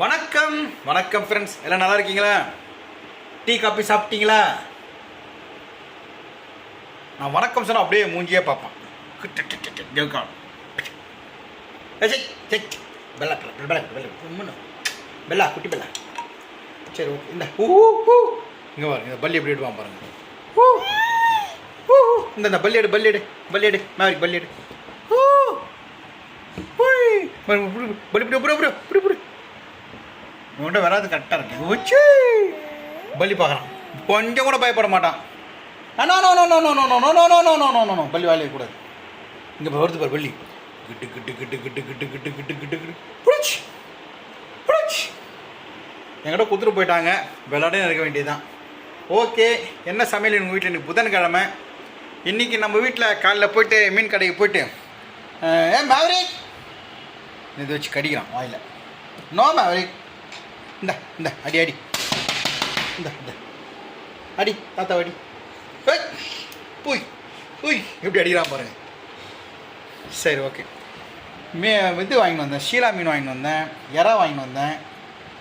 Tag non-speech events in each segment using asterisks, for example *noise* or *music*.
வணக்கம் வணக்கம் ஃப்ரெண்ட்ஸ் எல்லாம் நல்லா இருக்கீங்களா டீ காஃபி சாப்பிட்டீங்களா நான் வணக்கம் சொன்னால் அப்படியே மூஞ்சியே பார்ப்பேன் Bella Bella Bella Bella Bella குட்டி பெல்லா சரி ஓகே இந்த ஊ ஊ இங்கே பாருங்க இந்த பல்லி எப்படி எடுவான் பாருங்க ஊ ஊ இந்த இந்த பல்லி எடு பல்லி எடு பல்லி எடு மேவரிக் பல்லி எடு ஊ பல்லி புடி புடி புடி புடி புடி உங்கள்கிட்ட வராது கரெக்டாக இருக்கு வச்சு பலி பார்க்குறான் கொஞ்சம் கூட பயப்பட மாட்டான் no no no no no no no no no no no no no no பள்ளி வேலையை கூடாது இங்கே வருது பார் பள்ளி கிட்டு கிட்டு கிட்டு கிட்டு கிட்டு கிட்டு கிட்டு கிட்டு கிட்டு புடிச்சு புடிச்சு என்கிட்ட குத்துட்டு போயிட்டாங்க விளையாடே இருக்க வேண்டியதுதான் ஓகே என்ன சமையல் உங்கள் வீட்டில் இன்னைக்கு புதன்கிழமை இன்றைக்கி நம்ம வீட்டில் காலைல போயிட்டு மீன் கடைக்கு போயிட்டு ஏ மேவரிக் இது வச்சு கடிக்கிறான் வாயில் நோ மேவரிக் இந்த இந்த அடி அடி. இந்த இந்த. அடி தாத்தா அடி. ஏய், புய் புய். எப்படி அடிக்கிறான் பாருங்க சரி ஓகே மே இது வாங்கிட்டு வந்தேன். ஷீலா மீன் வாங்கிட்டு வந்தேன். எறா வாங்கிட்டு வந்தேன்.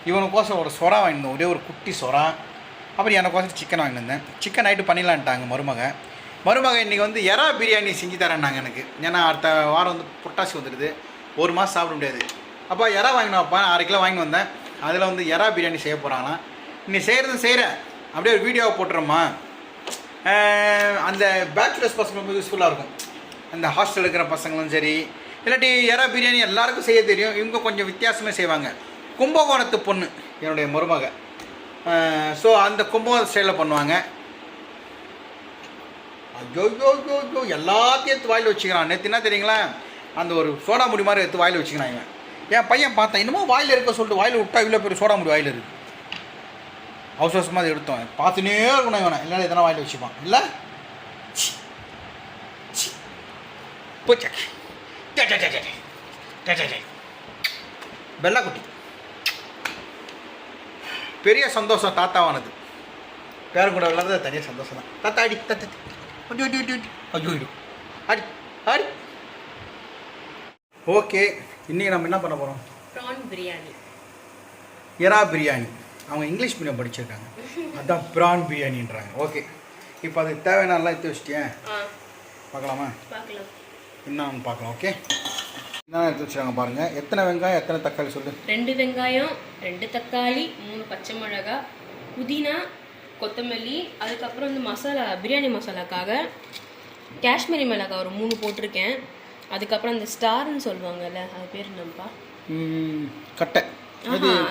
இவனுக்கோசம் ஒரு சொரா வாங்கிட்டு வந்தேன். ஒரே ஒரு குட்டி சொரா அப்புறம் எனக்கோசம் சிக்கன் வாங்கிட்டு வந்தேன். சிக்கன் நைட்டு பண்ணிடலான்ட்டாங்க மருமக. மருமக இன்றைக்கி வந்து எறா பிரியாணி செஞ்சு தரேன்னாங்க எனக்கு. ஏன்னா அடுத்த வாரம் வந்து புட்டாசி வந்துடுது. ஒரு மாதம் சாப்பிட முடியாது. அப்போ எறா வாங்கினோம் வாப்பா. அரை கிலோ வாங்கிட்டு வந்தேன். அதில் வந்து எறா பிரியாணி செய்ய போகிறாங்களாம் நீ செய்கிறது செய்கிற அப்படியே ஒரு வீடியோவை போட்டுறோமா அந்த பேச்சுலர்ஸ் பசங்களுக்கு யூஸ்ஃபுல்லாக இருக்கும். அந்த ஹாஸ்டல் இருக்கிற பசங்களும் சரி இல்லாட்டி எறா பிரியாணி எல்லாருக்கும் செய்ய தெரியும். இவங்க கொஞ்சம் வித்தியாசமே செய்வாங்க. கும்பகோணத்து பொண்ணு என்னுடைய மருமக. ஸோ அந்த கும்பகோணம் ஸ்டைலில் பண்ணுவாங்க. ஐயோ யோ ஐயோ எல்லாத்தையும் எடுத்து வாயில் வச்சுக்கிறான். நேற்று என்ன தெரியுங்களா? அந்த ஒரு சோடா முடி மாதிரி எடுத்து வாயில் வச்சுக்கிறான் இவன். என் பையன் பார்த்தேன். இன்னமும் வாயில் இருக்க சொல்லிட்டு வாயில் விட்டா இவ்வளோ பெரிய சோடா முடி வாயில் இருக்கு. அவசரமாக அதை எடுத்தோம். பார்த்துனே இருக்கணும் இவனை. இல்லைன்னா எதனா வாயில் வச்சுப்பான். இல்லை? போச்சா குட்டி. பெரிய சந்தோஷம் தாத்தாவானது. பேரன் கூட விளாட்றது தனியாக சந்தோஷம் தான் தாத்தா அடி தத்து அடி. அடி அடி அடி அடி அடி. ஓகே இன்றைக்கி நம்ம என்ன பண்ண போகிறோம் ப்ரான் பிரியாணி எறா பிரியாணி. அவங்க இங்கிலீஷ் மீடியம் படிச்சிருக்காங்க. *laughs* அதான் ப்ரான் பிரியாணின்றாங்க ஓகே இப்போ அதுக்கு தேவையான எல்லாம் எடுத்து பார்க்கலாமா? பார்க்கலாம். என்னன்னு பார்க்கலாம் ஓகே? என்ன எடுத்து வச்சுருக்காங்க பாருங்கள் எத்தனை வெங்காயம் எத்தனை தக்காளி சொல்லு. ரெண்டு வெங்காயம் ரெண்டு தக்காளி மூணு பச்சை மிளகா புதினா கொத்தமல்லி அதுக்கப்புறம் வந்து மசாலா பிரியாணி மசாலாக்காக காஷ்மீரி மிளகாய் ஒரு மூணு போட்டிருக்கேன். அதுக்கப்புறம் அந்த ஸ்டார்னு சொல்லுவாங்கல்ல அது பேர் என்னப்பா? கட்டை.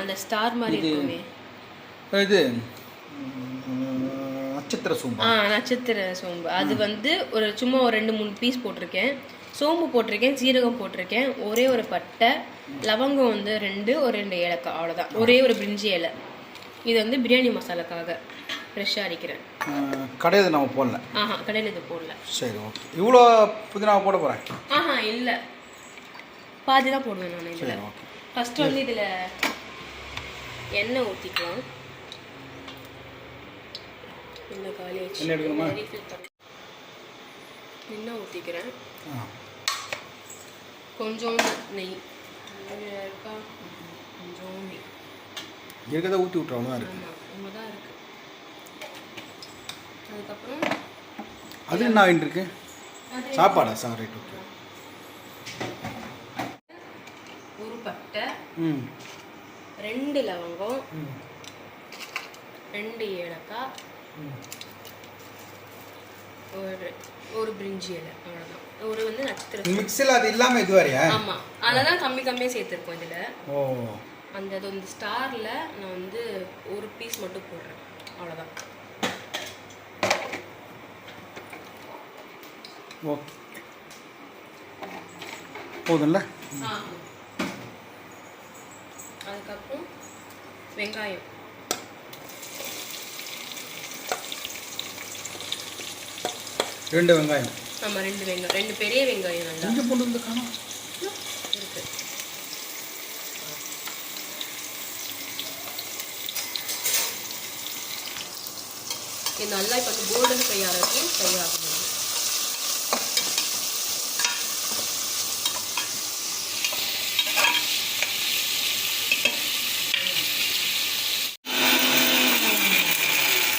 அந்த ஸ்டார் மாதிரி இருக்குமே. இது நட்சத்திர சூம்பா. ஆ நட்சத்திர சோம்பு. அது வந்து ஒரு சும்மா ஒரு ரெண்டு மூணு பீஸ் போட்டிருக்கேன். சோம்பு போட்டிருக்கேன் சீரகம் போட்டிருக்கேன். ஒரே ஒரு பட்டை லவங்கம் வந்து ரெண்டு ஒரு ரெண்டு ஏலக்காய் அவ்வளோதான் ஒரே ஒரு பிரிஞ்சி இலை. இது வந்து பிரியாணி மசாலாக்காக ஃப்ரெஷ்ஷாக அடிக்கிறேன். கடையில் நம்ம போடல. ஆஹா கடையில் இது போடல. சரி ஓகே. இவ்வளோ புதினாவை போட போகிறேன் ஆஹா இல்லை. பாதி தான் போடுவேன் நான் இதில். ஃபஸ்ட்டு வந்து இதில் எண்ணெய் ஊற்றிக்கலாம் எண்ணெய் காலி எண்ணெய் ஊற்றிக்கிறேன் கொஞ்சம் நெய். இருக்கா? கொஞ்சம் நெய். இருக்கிறத ஊற்றி விட்ற அவ்வளோதான் இருக்குது ஆமாம் தான் இருக்கு. அதுக்கப்புறம் அது என்ன இருக்கு? சாப்பாடா? சார் ரைட் ஓகே ஒரு பட்டை ரெண்டு லவங்கம் ரெண்டு ஏலக்காய். ஒரு ஒரு பிரிஞ்சி இலை அவ்வளோதான் ஒரு வந்து நட்சத்திர மிக்ஸில் அது இல்லாமல் இது வரையா? ஆமாம் அதெல்லாம் கம்மி கம்மியாக சேர்த்துருக்கோம் இதில். ஓ. அந்த அது வந்து ஸ்டாரில் நான் வந்து ஒரு பீஸ் மட்டும் போடுறேன். அவ்வளோதான் ஓகே போதும்ல? அதுக்கப்புறம் வெங்காயம். ரெண்டு வெங்காயம். ஆமாம் ரெண்டு வெங்காயம். ரெண்டு பெரிய வெங்காயம் நல்லா. இங்கே கொண்டு வந்து காணும்? இருக்கு. இது நல்லா இப்போ வந்து கோல்டன் ஃப்ரை ஆகிறதுக்கு ஃப்ரை ஆகணும்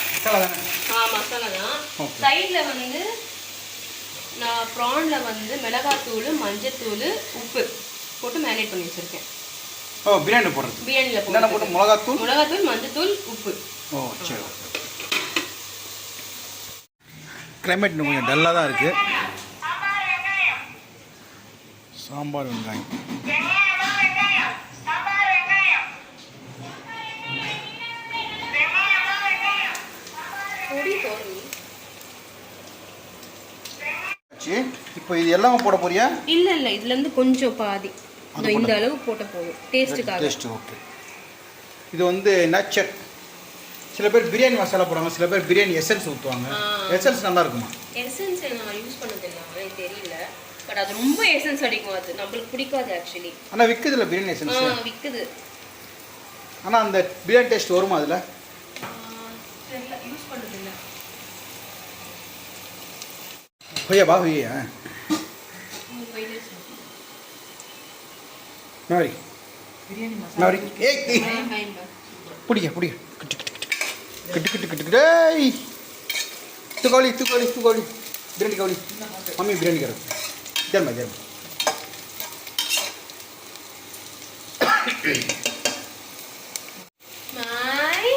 மசாலா தானே ஆ மசாலா தான் Okay. சைடில் வந்து நான் ப்ரானில் வந்து மிளகாத்தூள் மஞ்சத்தூள் உப்பு போட்டு மேரினேட் பண்ணி வச்சுருக்கேன். ஓ பிரியாணி போடுறது. பிரியாணியில் என்னென்ன போட்டு? மிளகாத்தூள்? மிளகாத்தூள் மஞ்சத்தூள் உப்பு. ஓ சரி கிளைமேட் இன்னும் கொஞ்சம் டல்லாக தான் இருக்குது சாம்பார் வெங்காயம். ஆச்சு இப்போ இது எல்லாமே போட போறியா? இல்லை இல்லை. இதுலேருந்து கொஞ்சம் பாதி. இந்த அளவு போட்ட போதும். டேஸ்ட்டுக்காக டேஸ்ட் ஓகே இது வந்து நேச்சர் சில பேர் பிரியாணி மசாலா போடுவாங்க சில பேர் பிரியாணி எசன்ஸ் ஊற்றுவாங்க. எசன்ஸ் நல்லா இருக்குமா? எசன்ஸ் நான் யூஸ் பண்ணதில்லை எனக்கு தெரியல. பட் அது ரொம்ப எசன்ஸ் அடிக்கும் அது. நம்மளுக்கு பிடிக்காது ஆக்சுவலி ஆனால் விற்குதுல்ல பிரியாணி ஆ எசன்ஸ் விற்குது ஆனால் அந்த பிரியாணி டேஸ்ட் வருமா அதில்? யூஸ் பண்ணதில்லை ஹொய்யா பா ஹொய்யா நாரி நாரி ஏய் ஏய் பிடிக்க பிடிக்க கிட்டு கிட்டு கிட்டு கிட்டு கிட்டு துக்காளி துக்காளி பிரியாணி கவுளி மம்மி பிரியாணி கரு ஜர்மா ஜர்மா மாய்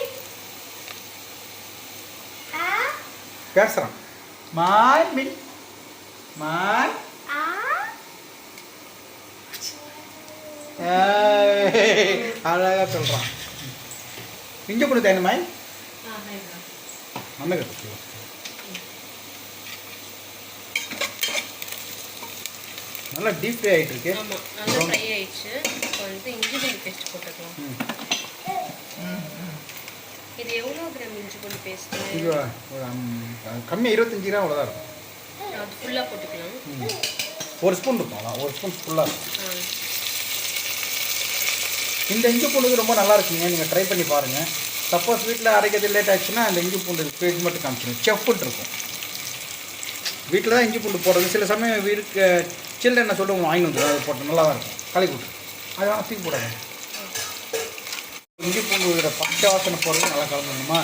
பேசுகிறான் மாய் மின் மாய் ஏய், அழகா சொல்கிறான் இங்கே கொடு தேங்க மாய்? அண்ணன் கிட்ட நல்லா டீப் ஃப்ரை ஆகிட்டு இருக்கு ஆமா நல்லா ஃப்ரை ஆயிடுச்சு. இப்போ வந்து இஞ்சி பூண்டு பேஸ்ட் போட்டுக்கலாம். இது எவ்வளோ கிராம் இஞ்சி பூண்டு பேஸ்ட் இது கம்மியாக இருபத்தஞ்சி கிராம் அவ்வளோதான் இருக்கும். அது ஃபுல்லாக போட்டுக்கலாம். ஒரு ஸ்பூன் இருக்கும் அதான் ஒரு ஸ்பூன் ஃபுல்லாக இருக்கும். இந்த இஞ்சி பூண்டு ரொம்ப நல்லா இருக்குங்க நீங்கள் ட்ரை பண்ணி பாருங்கள் சப்போஸ் வீட்டில் அரைக்கிறது லேட் ஆச்சுன்னா அந்த இஞ்சி பூண்டு பேஜ் மட்டும் காமிச்சிடும் செஃப்னு இருக்கும். வீட்டில் தான் இஞ்சி பூண்டு போடுறது. சில சமயம் வீட்டுக்கு சில்லறை என்ன சொல்லிட்டு வாங்கி வந்துடும் அது போட்டு நல்லா தான் இருக்கும். களி கூட்டு அது வேணால் தூக்கி போடாது இஞ்சி பூண்டு பச்சை வாசனை போடுறது நல்லா கலந்துடணுமா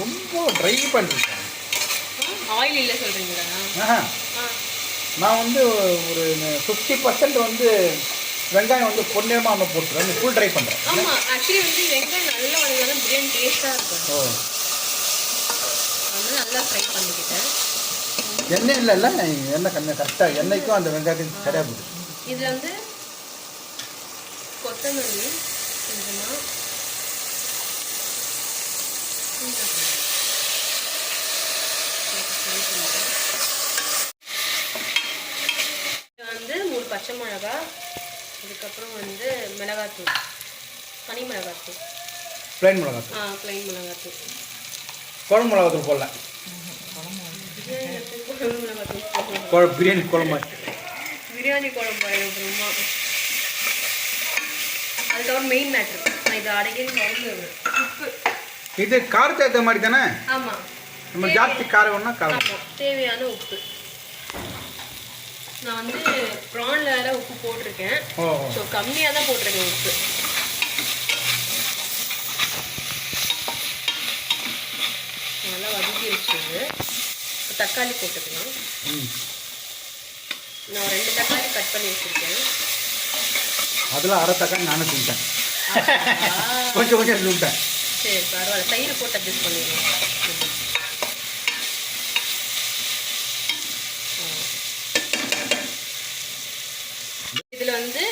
ரொம்ப ட்ரை பண்ணிருக்கேன். ஆயில் இல்லை சொல்கிறீங்களா நான் வந்து ஒரு ஃபிஃப்டி பர்சன்ட் வந்து வெங்காயம் வந்து பொன்னிறமாக வந்து போட்டுருவேன் ஃபுல் ட்ரை பண்ணுறேன் ஆமாம் ஆக்சுவலி வந்து வெங்காயம் நல்லா வதங்கினா பிரியாணி டேஸ்ட்டாக இருக்கும். ஓ. அதனால நல்லா ஃப்ரை பண்ணிக்கிட்டேன். எண்ணெய் இல்லைல்ல எண்ணெய் கம்மி கரெக்டாக எண்ணெய்க்கும் அந்த வெங்காயத்துக்கும் சரியாக போகுது இதில் வந்து கொத்தமல்லி கொஞ்சமாக இது வந்து மூணு பச்சை மிளகா இதுக்கப்புறம் வந்து மிளகாத்தூள் பனி மிளகாத்தூள். பிளைன் மிளகாத்தூள். ஆ ப்ளைன் மிளகாத்தூள். குழம்பு மிளகாத்தூள் போடல. குழம்பு பிரியாணி குழம்பு. பிரியாணி குழம்பு அப்புறமா. அதுக்கப்புறம் மெயின் மேட்ரு நான் இதை அடைக்கடி மறந்துடுவேன். உப்பு. இது காரத்தை ஏற்ற மாதிரி தானே? ஆமாம் நம்ம ஜாஸ்தி காரம் வேணும்னா காரம். தேவையான உப்பு. நான் வந்து ப்ரான்ல வேற உப்பு போட்டிருக்கேன். ஸோ கம்மியாக தான் போட்டிருக்கேன் உப்பு. நல்லா வதக்கி வச்சுது இப்போ தக்காளி போட்டுக்கலாம். நான் ரெண்டு தக்காளி கட் பண்ணி வச்சுருக்கேன். அதில் அரை தக்காளி நானும் தின்ட்டேன் கொஞ்சம் கொஞ்சம் சரி பரவாயில்ல. தயிர் போட்டு அட்ஜஸ்ட் பண்ணிடலாம் இதில் வந்து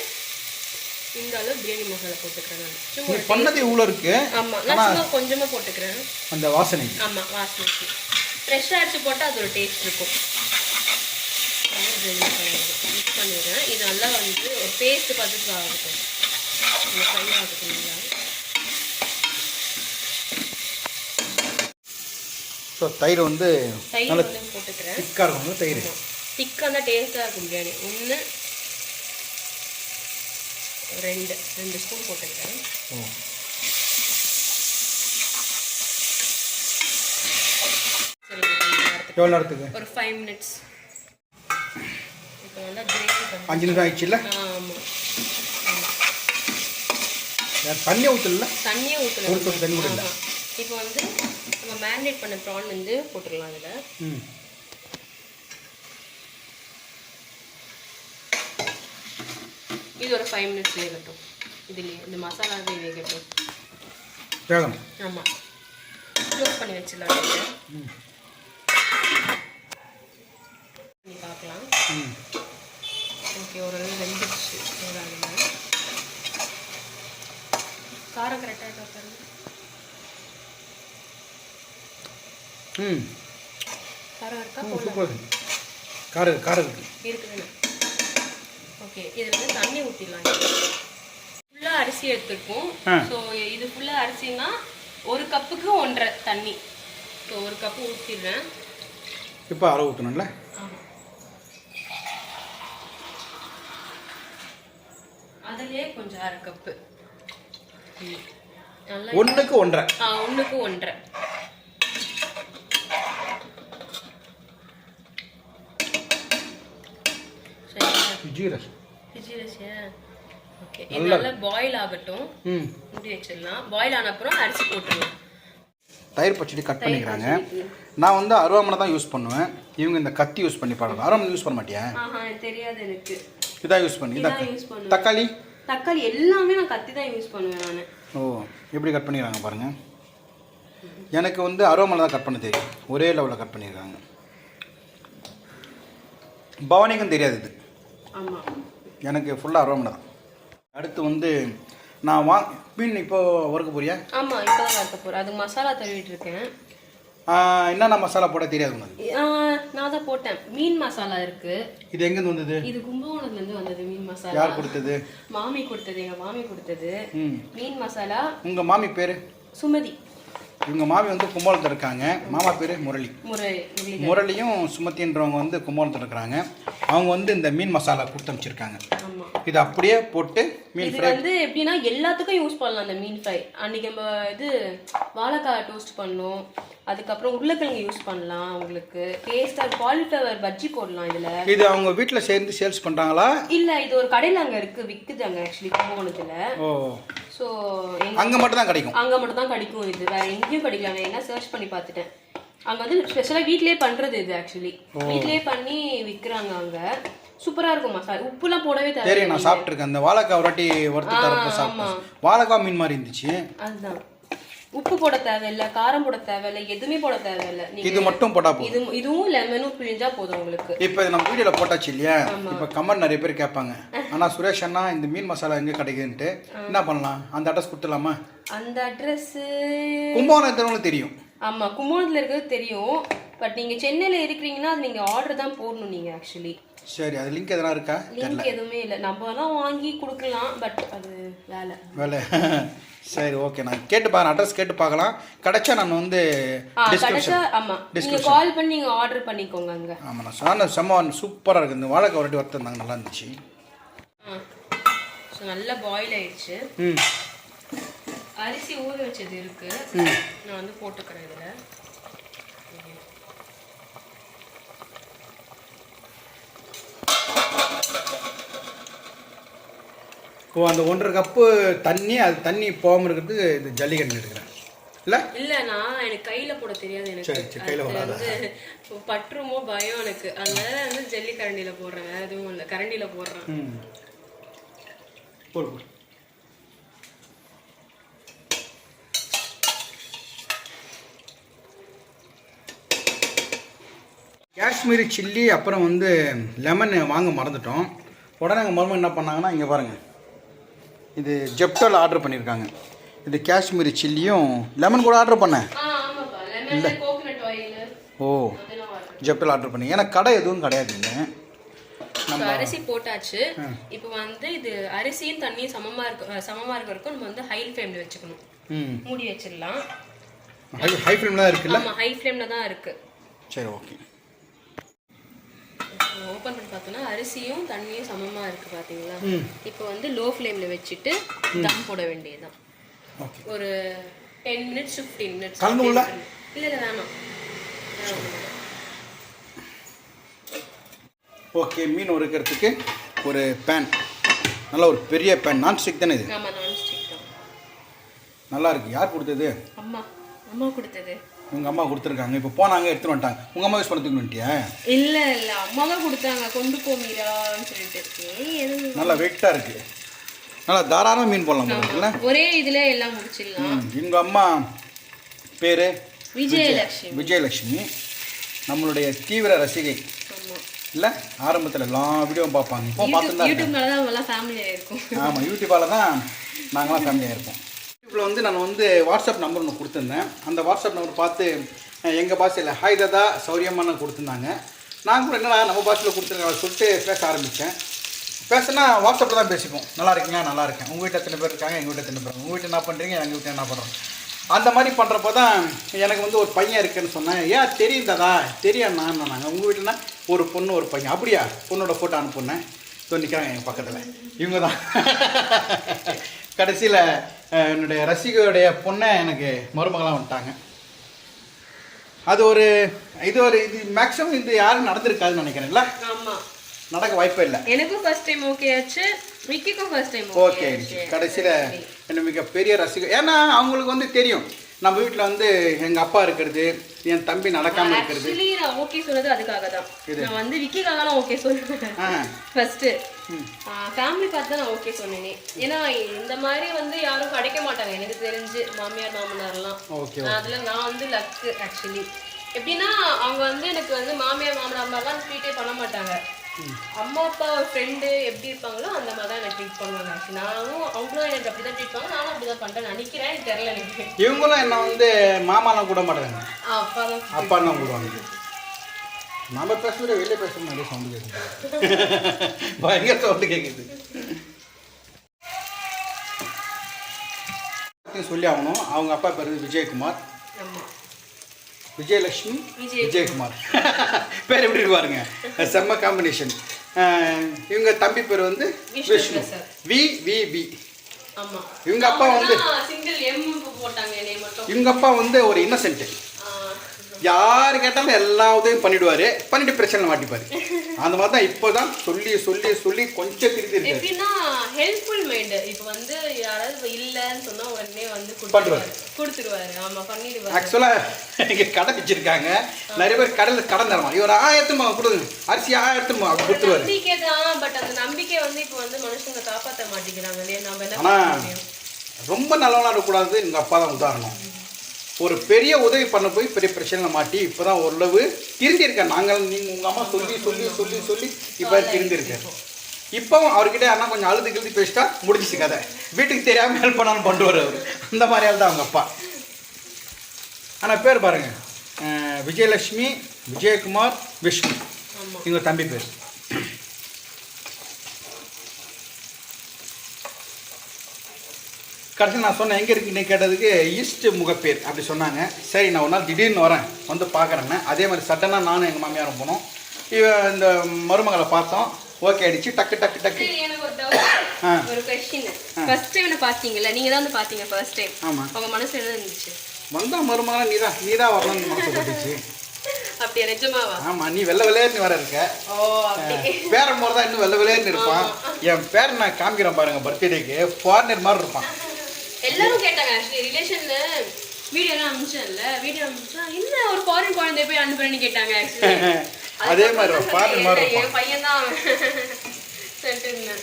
இந்த அளவு பிரியாணி மசாலா போட்டுக்கிறேன் நான். சும்மா பண்ணது இவ்வளோ இருக்கு. ஆமாம் நான் சும்மா கொஞ்சமாக போட்டுக்கிறேன். அந்த வாசனை. ஆமாம் வாசனைக்கு. ஃப்ரெஷ்ஷாக அடிச்சு போட்டால் அது ஒரு டேஸ்ட் இருக்கும். மிக்ஸ் பண்ணிடுறேன். இது நல்லா வந்து ஒரு பேஸ்ட் பதத்துக்கு ஆகட்டும். இந்த ஃப்ரை ஆகட்டும் நல்லா. ஸோ தயிர் வந்து தயிர் வந்து போட்டுக்கிறேன். திக்காக இருக்கும் தயிர்? திக்காக தான் டேஸ்ட்டாக இருக்கும் பிரியாணி. ஒன்று ரெண்டு ரெண்டு ஸ்பூன் போட்டுக்கிறேன். எவ்வளோ நேரத்துக்கு? ஒரு ஃபைவ் மினிட்ஸ் இப்போ நல்லா கிரேவி அஞ்சு நிமிஷம் ஆயிடுச்சுல்ல? ஆமாம் வேற தண்ணி ஊற்றல தண்ணியே ஒரு ஊற்றணும் சொட்டு தண்ணி இல்லை இப்போ வந்து நம்ம மேரினேட் பண்ண ப்ரான் வந்து போட்டுடலாம் இதில் ம். இது ஒரு ஃபைவ் மினிட்ஸ் வேகட்டும். இதுலேயே இந்த மசாலாவே வேகட்டும். வேகணும் ஆமாம் க்ளோஸ் பண்ணி வச்சிடலாம் பண்ணி பார்க்கலாம். ஓகே ஓரளவு வெந்துடுச்சு ஓரளவு காரம் கரெக்டாக இருக்கா பாருங்க. ம். காரம் இருக்கா? ம், போடலாம்? சூப்பர். காரு காரு இருக்கு. இருக்குதுண்ணே ஓகே இதில் வந்து தண்ணி ஊற்றிடலாம் ஃபுல்லாக அரிசி எடுத்துருக்கோம். ஸோ இது ஃபுல்லாக அரிசினா ஒரு கப்புக்கு ஒன்றரை தண்ணி. ஸோ ஒரு கப்பு ஊற்றிடுறேன் இப்போ அரை ஊற்றணும்ல அதுலேயே கொஞ்சம் அரை கப்பு. ஒன்றுக்கு ஒன்றரை. ஆ ஒன்றுக்கு ஒன்றரை. பிஜிரசியா ஓகே இது நல்லா நல்லா பாயில் ஆகட்டும். ம். மூடி வச்சிடலாம். பாயில் ஆன அப்புறம் அரிசி போட்டுடலாம். தயிர் பச்சடி கட் பண்ணிக்கிறாங்க. நான் வந்து அருவாமனை தான் யூஸ் பண்ணுவேன். இவங்க இந்த கத்தி யூஸ் பண்ணி பாருங்க. அருவாமனை யூஸ் பண்ண மாட்டியா? தெரியாது எனக்கு. இதான் யூஸ் பண்ணி. இதான் தக்காளி? தக்காளி எல்லாமே நான் கத்தி தான் யூஸ் பண்ணுவேன் நான். ஓ எப்படி கட் பண்ணிக்கிறாங்க பாருங்க. எனக்கு வந்து அருவாமனை தான் கட் பண்ண தெரியும். ஒரே லெவலில் கட் பண்ணியிருக்காங்க பவானிக்கும் தெரியாது இது. ஆமாம் எனக்கு ஃபுல்லாக அருவாமனை தான் அடுத்து வந்து நான் வா மீன் இப்போ வறுக்க போறியா? ஆமாம் இப்போ தான் வறுக்க போகிறேன் அது மசாலா தருவிட்டு இருக்கேன். என்னென்ன மசாலா போட தெரியாது நான் தான் போட்டேன். மீன் மசாலா இருக்கு. இது எங்கேருந்து வந்தது? இது கும்பகோணத்துல இருந்து வந்தது மீன் மசாலா. யார் கொடுத்தது? மாமி கொடுத்தது எங்க மாமி கொடுத்தது. மீன் மசாலா. உங்கள் மாமி பேர்? சுமதி. இவங்க மாமி வந்து கும்பகோணத்தில் இருக்காங்க. மாமா பேர் முரளி. முரளியும் சுமத்தின்றவங்க வந்து கும்பகோணத்தில் இருக்கிறாங்க. அவங்க வந்து இந்த மீன் மசாலா கொடுத்து அமைச்சிருக்காங்க இது அப்படியே போட்டு இது வந்து எப்படின்னா எல்லாத்துக்கும் யூஸ் பண்ணலாம் அந்த மீன் ஃப்ரை அன்னைக்கு நம்ம இது வாழைக்காய் டோஸ்ட் பண்ணோம். அதுக்கப்புறம் உருளைக்கிழங்கு யூஸ் பண்ணலாம் உங்களுக்கு. டேஸ்டா காலிஃப்ளவர் பஜ்ஜி போடலாம் இதுல. இது அவங்க வீட்டில் சேர்ந்து சேல்ஸ் பண்ணுறாங்களா இல்ல இது ஒரு கடையில அங்க இருக்கு விக்குது அங்க ஆக்சுவலி கும்பகோணத்துல ஓ ஸோ அங்கே மட்டும் தான் கிடைக்கும்? அங்க மட்டும் தான் கிடைக்கும் இது. வேற எங்கேயும் கிடைக்கல. நான் என்ன சர்ச் பண்ணி பார்த்துட்டேன். அங்க வந்து ஸ்பெஷலா வீட்லயே பண்றது இது ஆக்சுவலி வீட்லயே பண்ணி விக்கிறாங்க அங்க. சூப்பரா இருக்கும் மசாலா உப்புலாம் போடவே சரி தேவை நான் சாப்பிட்ருக்கேன் அந்த வாழைக்காய் ஒரு வாட்டி வறுத்து தரப்போ சாப்பிட்டேன். வாழைக்காய் மீன் மாதிரி இருந்துச்சு. அதுதான். உப்பு போட தேவையில்ல காரம் போட தேவையில்ல எதுவுமே போட தேவையில்ல. இது மட்டும் போட்டா போதும். இது இதுவும் லெமனும் பிழிஞ்சா போதும் உங்களுக்கு. இப்போ நம்ம வீடியோவில் போட்டாச்சு இல்லையா? இப்போ கமெண்ட் நிறைய பேர் கேட்பாங்க. ஆனால் சுரேஷ் அண்ணா இந்த மீன் மசாலா எங்கே கிடைக்குதுன்ட்டு. என்ன பண்ணலாம்? அந்த அட்ரஸ் கொடுத்துடலாமா? அந்த அட்ரஸ் கும்பகோணம் இருக்கிறவங்களுக்கு தெரியும். ஆமா கும்பகோணத்துல இருக்கிறது தெரியும். பட் நீங்க சென்னையில இருக்கிறீங்கன்னா அது நீங்க ஆர்டர் தான் போடணும் நீங்க ஆக்சுவலி சரி அது லிங்க் எதனா இருக்கா? லிங்க் எதுவுமே இல்லை. நம்ம தான் வாங்கி கொடுக்கலாம் பட் அது வேலை. வேலை. *laughs* சரி ஓகே நான் கேட்டு பாருங்க அட்ரஸ் கேட்டு பார்க்கலாம் கிடைச்சா நான் வந்து டிஸ்கிரிப்ஷன் ஆமா. நீங்க கால் பண்ணி நீங்க ஆர்டர் பண்ணிக்கோங்க அங்க. ஆமாம் நான் சொன்ன செம்ம சூப்பராக இருக்குது இந்த வாழைக்காய் வரட்டி வறுத்துருந்தாங்க நல்லா இருந்துச்சு. ஸோ நல்லா பாயில் ஆயிடுச்சு. ம். அரிசி ஊற வச்சது இருக்கு. நான் வந்து போட்டுக்கிறேன் இதுல. ஓ அந்த ஒன்றரை கப்பு தண்ணி அது தண்ணி போகாமல் இருக்கிறதுக்கு இது ஜல்லிக்கட்டு எடுக்கிறேன் இல்லை? இல்ல நான் எனக்கு கையில போட தெரியாது எனக்கு. கையில. வந்து பற்றுமோ பயம் எனக்கு. அதனால வந்து ஜல்லி கரண்டியில போடுறேன் வேற எதுவும் இல்லை. கரண்டியில போடுறேன். போடு காஷ்மீரி சில்லி அப்புறம் வந்து லெமன் வாங்க மறந்துட்டோம். உடனே எங்கள் மருமகன் என்ன பண்ணாங்கன்னா இங்கே பாருங்கள் இது ஜெப்டோவில் ஆர்டர் பண்ணியிருக்காங்க இது காஷ்மீரி சில்லியும் லெமன் கூட ஆர்டர் பண்ணேன். ஆயில் ஓ. ஜெப்டோவில் ஆர்டர் பண்ணி ஏன்னா கடை எதுவும் கிடையாது இங்கே. So, அரிசி போட்டாச்சு. இப்போ வந்து இது அரிசியும் தண்ணியும் சமமா இருக்கு சமமா இருக்க வரைக்கும் நம்ம வந்து ஹை ஃப்ளேம்ல வச்சுக்கணும். ம். மூடி வச்சிடலாம். ஹை ஃப்ளேமில் தான் இருக்குல்ல? ஹை ஃப்ளேம்ல தான் இருக்கு. சரி ஓகே ஓப்பன் பண்ணி பார்த்தோம்னா அரிசியும் தண்ணியும் சமமா இருக்கு பாத்தீங்களா? ம். இப்போ வந்து லோ ஃப்ளேம்ல வச்சுட்டு தம் போட வேண்டியதுதான். ஒரு டென் மினிட்ஸ் ஃபிஃப்டீன் மினிட்ஸ்? இல்ல இல்ல வேணாம். ஓகே மீன் உருக்கிறதுக்கு ஒரு பேன் நல்ல ஒரு பெரிய பேன் நான்ஸ்டிக் தானே இது? ஆமா நான் ஸ்டிக் தான். நல்லா இருக்கு. யார் கொடுத்தது? அம்மா அம்மா கொடுத்தது. உங்கள் அம்மா கொடுத்துருக்காங்க. இப்போ போனாங்க எடுத்துட்டு வந்துட்டாங்க. உங்கள் அம்மா யூஸ் பண்ண தூக்கி வந்துட்டியா? இல்ல இல்ல. அம்மா தான் கொடுத்தாங்க. கொண்டு போ மீரான்னு சொல்லிட்டு. இருக்கேன் எதுவும் நல்லா வெயிட்டாக இருக்குது நல்லா தாராளமாக மீன் போடலாம் இருக்குல்ல? ஒரே இதுல எல்லாம் முடிச்சிடலாம். எங்கள் அம்மா பேர்? விஜயலட்சுமி. விஜயலட்சுமி. நம்மளுடைய தீவிர ரசிகை. இல்லை? ஆரம்பத்தில் எல்லா வீடியோவும் பார்ப்பாங்க. இப்போ இருக்கேன். யூடியூப்னால தான் அவங்க எல்லாம் ஃபேமிலியா இருக்கும் ஆமாம் யூடியூப்பால் தான் நாங்களாம் ஃபேமிலியாக இருப்போம் யூடியூப்பில் வந்து நான் வந்து வாட்ஸ்அப் நம்பர் ஒன்று கொடுத்துருந்தேன். அந்த வாட்ஸ்அப் நம்பர் பார்த்து எங்கள் பாஷையில் ஹாய் தாதா சௌரியமான கொடுத்துருந்தாங்க. நான் கூட என்னடா நம்ம பாஷையில் கொடுத்துருக்காங்க சொல்லிட்டு பேச ஆரம்பித்தேன் பேசினா வாட்ஸ்அப்பில் தான் பேசிப்போம். நல்லா இருக்கீங்களா? நல்லா இருக்கேன். உங்கள் வீட்டில் எத்தனை பேர் இருக்காங்க? எங்கள் வீட்டில் எத்தனை பேர் உங்கள் வீட்டில் என்ன பண்ணுறீங்க எங்கள் வீட்டில் என்ன பண்ணுறோம் அந்த மாதிரி பண்ணுறப்ப தான் எனக்கு வந்து ஒரு பையன் இருக்குன்னு சொன்னேன். ஏன் தெரியும் தாதா தெரியும் நான் நாங்கள் உங்கள் வீட்டில்னா ஒரு பொண்ணு ஒரு பையன். அப்படியா? பொண்ணோட ஃபோட்டோ அனுப்புனேன். இப்போ நிற்கிறாங்க எங்கள் பக்கத்தில். இவங்க தான். கடைசியில் என்னுடைய ரசிகையுடைய பொண்ணை எனக்கு மருமகளாக வந்துட்டாங்க. அது ஒரு இது ஒரு இது மேக்ஸிமம் இது யாரும் நடந்திருக்காதுன்னு நினைக்கிறேன்ல நடக்க வாய்ப்பே இல்லை. எனக்கும் ஃபர்ஸ்ட் டைம் ஓகே ஆச்சு. விக்கிக்கும் ஃபர்ஸ்ட் டைம் ஓகே கடைசியில் என்ன மிகப்பெரிய ரசிகை ஏன்னா அவங்களுக்கு வந்து தெரியும். நம்ம வீட்டில் வந்து எங்கள் அப்பா இருக்கிறது என் தம்பி நடக்காமல் இருக்கிறது. ஆக்சுவலி நான் ஓகே சொன்னது அதுக்காக தான். நான் வந்து விக்கிக்காக தான் ஓகே சொன்னேன் ஆ. ஃபர்ஸ்ட் ஃபேமிலி பார்த்து தான் நான் ஓகே சொன்னேனே. ஏன்னா இந்த மாதிரி வந்து யாரும் கிடைக்க மாட்டாங்க. எனக்கு தெரிஞ்சு மாமியார் மாமனார்லாம் ஓகே அதுல நான் வந்து லக்கு ஆக்சுவலி எப்படின்னா அவங்க வந்து எனக்கு வந்து மாமியார் மாமனார் மாதிரிலாம் ட்ரீட்டே பண்ண மாட்டாங்க. அம்மா அப்பா ஃப்ரெண்டு எப்படி இருப்பாங்களோ அந்த மாதிரி தான் எனக்கு ட்ரீட் பண்ணுவாங்க. ஆக்சுவலி நானும் அவங்களும் எனக்கு அப்படி தான் ட்ரீட் பண்ணுவாங்க. நானும் அப்படி தான் பண்ணுறேன் நினைக்கிறேன் எனக்கு தெரியல எனக்கு. இவங்களும் என்ன வந்து மாமாலாம் கூட மாட்டாங்க. அப்பா தான் அப்பா தான் கூடுவாங்க. நம்ம பேசுறது வெளியே பேசுறது நிறைய சவுண்டு கேட்குது *laughs* பயங்கர சவுண்டு கேட்குது சொல்லி ஆகணும். அவங்க அப்பா பேர் விஜயகுமார். ஆமா. விஜயலட்சுமி விஜய் விஜயகுமார். *laughs* பேர் எப்படி இருக்கு பாருங்க. செம்ம காம்பினேஷன் இவங்க தம்பி பேர் வந்து விஷ்ணு. வி வி ஆமா. இவங்க அப்பா வந்து இவங்க அப்பா வந்து ஒரு இன்னசென்ட் யார் கேட்டாலும் எல்லா உதவியும் பண்ணிடுவாரு. பண்ணிட்டு பிரச்சனை மாட்டிப்பாரு. *laughs* அந்த மாதிரி தான் இப்போதான் சொல்லி சொல்லி சொல்லி கொஞ்சம் திருத்தி இருக்காரு எப்படின்னா ஹெல்ப்ஃபுல் மைண்ட் இப்போ வந்து யாராவது இல்லைன்னு சொன்னா உடனே வந்து. கொடுத்துருவாரு. கொடுத்துருவாரு. ஆமா பண்ணிடுவாரு. ஆக்சுவலாக இங்கே கடை வச்சிருக்காங்க நிறைய பேர் கடையில் கடன் தரமா இவர் ஆயிரத்துமா கொடுங்க. அரிசி ஆயிரத்துமா அப்படி கொடுத்துருவாரு. நம்பிக்கை தான் பட் அந்த நம்பிக்கை வந்து இப்போ வந்து மனுஷங்க காப்பாற்ற மாட்டேங்கிறாங்க இல்லையா? நம்ம என்ன ரொம்ப நல்லவனா இருக்கக்கூடாது. எங்கள் அப்பா தான் உதாரணம். ஒரு பெரிய உதவி பண்ண போய் பெரிய பிரச்சனையில் மாட்டி இப்போ தான் ஓரளவு திருந்திருக்கேன். நாங்கள் நீங்கள் உங்கள் அம்மா சொல்லி சொல்லி சொல்லி சொல்லி இப்போ திருந்திருக்கேன். இப்போவும் அவர்கிட்ட அண்ணா கொஞ்சம் அழுது கிழுது பேசிட்டா முடிஞ்சிச்சு கதை. வீட்டுக்கு தெரியாமல் ஹெல்ப் பண்ணாலும் பண்ணுவார் அவர் அந்த மாதிரி ஆள் தான் அவங்க அப்பா. ஆனால் பேர் பாருங்க. அஹ் விஜயலட்சுமி விஜயகுமார் விஷ்ணு. இவங்க தம்பி பேர். கடைசி நான் சொன்னேன் எங்கே இருக்குன்னு கேட்டதுக்கு ஈஸ்ட் முகப்பேர் அப்படி சொன்னாங்க. சரி நான் ஒரு நாள் திடீர்னு வரேன். வந்து பார்க்குறேன்னு. அதே மாதிரி சட்டனாக நானும் எங்கள் மாமியாரும் போனோம். இவ இந்த மருமகளை பார்த்தோம். ஓகே அடிச்சு டக்கு டக்கு டக்கு. ஒரு கொஸ்டின் ஃபர்ஸ்ட் டைம் என்ன பாத்தீங்கல்ல நீங்க தான் வந்து பாத்தீங்க ஃபர்ஸ்ட் டைம் ஆமாம் உங்க மனசு என்ன இருந்துச்சு? வந்தா மருமகளா நீ தான் நீ தான் வரணும்னு மனசு பட்டுச்சு அப்படியா? நிஜமாவா? ஆமாம் நீ வெள்ளை வெள்ளையர்னு வர இருக்க. பேரன் போது தான் இன்னும் வெள்ளை வெள்ளையர்னு இருப்பான். என் பேரன் நான் காமிக்கிறேன் பாருங்க பர்த்டேக்கு ஃபாரினர் மாதிரி இருப்பான். எல்லாரும் கேட்டாங்க ஆக்சுவலி ரிலேஷன்ல வீடியோ எல்லாம் அனுப்பிச்சேன்ல வீடியோ அனுப்பிச்சா என்ன ஒரு ஃபாரின் குழந்தை போய் அனுப்புறேன்னு கேட்டாங்க ஆக்சுவலி *laughs* அதே மாதிரி foreign மாதிரி பையன் தான். *laughs* சொல்லிட்டு இருந்தேன்.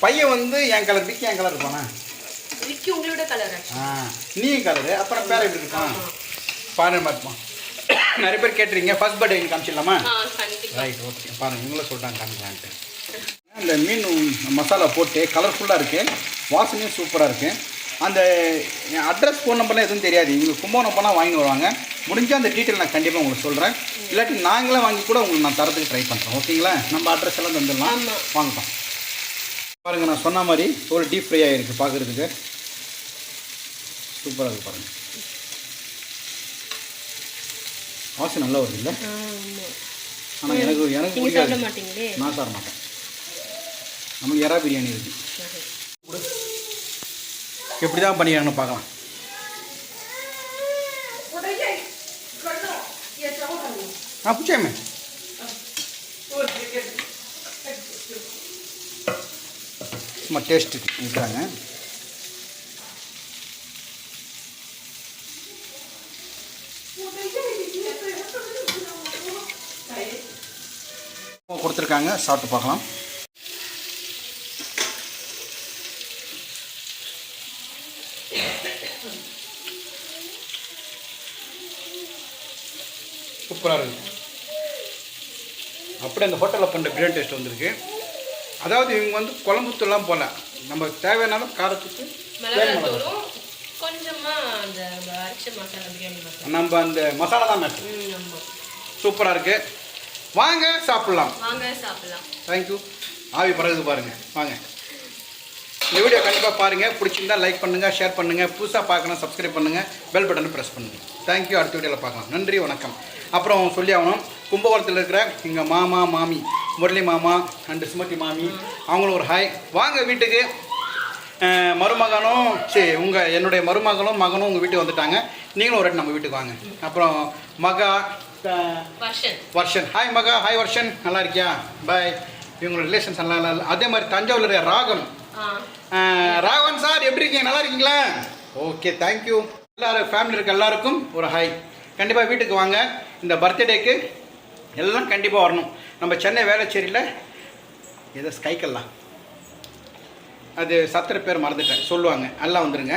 பையன் வந்து என் கலர் விக்கி என் கலர் இருப்பானா? விக்கி உங்களோட கலர் ஆ நீ கலரு அப்புறம் பேர எப்படி இருப்பான் ஃபாரினர் மாதிரி இருப்பான் நிறைய பேர் கேட்டுறீங்க ஃபர்ஸ்ட் பர்த்டே காமிச்சிடலாமா? ரைட் ஓகே பாருங்க இவங்களும் சொல்லிட்டாங்க காமிக்கலான்ட்டு இந்த மீன் மசாலா போட்டு கலர்ஃபுல்லாக இருக்குது வாசனையும் சூப்பராக இருக்குது அந்த அட்ரஸ் ஃபோன் நம்பர்லாம் எதுவும் தெரியாது. இவங்க கும்பகோணம் போனால் வாங்கிட்டு வருவாங்க. முடிஞ்சால் அந்த டீட்டெயில் நான் கண்டிப்பாக உங்களுக்கு சொல்கிறேன் இல்லாட்டி நாங்களே வாங்கி கூட உங்களுக்கு நான் தரத்துக்கு ட்ரை பண்ணுறோம் ஓகேங்களா? நம்ம அட்ரஸ் எல்லாம் தந்துடலாம். ஆமா. வாங்கட்டும் பாருங்கள் நான் சொன்ன மாதிரி ஒரு டீப் ஃப்ரை ஆகிருக்கு பார்க்குறதுக்கு சூப்பராக இருக்குது பாருங்கள் வாசனை நல்லா வருது இல்லை ஆனால் எனக்கு எனக்கு பிடிக்காது. நான் சாப்பிட மாட்டேன். நமக்கு எறா பிரியாணி இருக்கு. எப்படி தான் பண்ணிக்கிறாங்கன்னு பார்க்கலாம் ஆ பிடிச்சாமே சும்மா டேஸ்ட்டு நிற்கிறாங்க கொடுத்துருக்காங்க சாப்பிட்டு பார்க்கலாம். சூப்பராக இருக்குது அப்படியே அந்த ஹோட்டலில் பண்ணுற பிரியாணி டேஸ்ட் வந்திருக்கு. அதாவது இவங்க வந்து குழம்புத்தூள்லாம் போல நம்ம தேவையான காரத்துக்கு நம்ம அந்த மசாலா தான் மேட்ரு சூப்பராக இருக்குது வாங்க சாப்பிட்லாம். வாங்க சாப்பிடலாம். தேங்க்யூ ஆவி பறகுது பாருங்கள் வாங்க. இந்த வீடியோ கண்டிப்பாக பாருங்கள் பிடிச்சிருந்தா லைக் பண்ணுங்கள் ஷேர் பண்ணுங்கள் புதுசாக பார்க்கணும் சப்ஸ்கிரைப் பண்ணுங்கள் பெல் பட்டனை ப்ரெஸ் பண்ணுங்கள் தேங்க்யூ அடுத்த வீடியோவில் பார்க்கலாம். நன்றி வணக்கம். அப்புறம் சொல்லி ஆகணும். கும்பகோணத்தில் இருக்கிற எங்கள் மாமா மாமி முரளி மாமா அண்டு சுமதி மாமி அவங்களும் ஒரு ஹாய் வாங்க வீட்டுக்கு. மருமகனும் சரி உங்கள் என்னுடைய மருமகளும் மகனும் உங்கள் வீட்டுக்கு வந்துட்டாங்க. நீங்களும் ஒரு நம்ம வீட்டுக்கு வாங்க. அப்புறம் மகா வர்ஷன். ஹாய் மகா. ஹாய் வர்ஷன். நல்லா இருக்கியா? பாய் இவங்களோட ரிலேஷன்ஸ் நல்லா நல்லா அதே மாதிரி இருக்கிற ராகம். ராகவன் சார் எப்படி இருக்கீங்க? நல்லா இருக்கீங்களா? ஓகே தேங்க்யூ எல்லாரும் ஃபேமிலி இருக்க எல்லாருக்கும் ஒரு ஹாய் கண்டிப்பாக வீட்டுக்கு வாங்க. இந்த பர்த்டேக்கு எல்லாம் கண்டிப்பாக வரணும். நம்ம சென்னை வேளச்சேரியில் ஏதோ ஸ்கைக்கெல்லாம் அது சத்திர பேர் மறந்துட்டேன். சொல்லுவாங்க. எல்லாம் வந்துடுங்க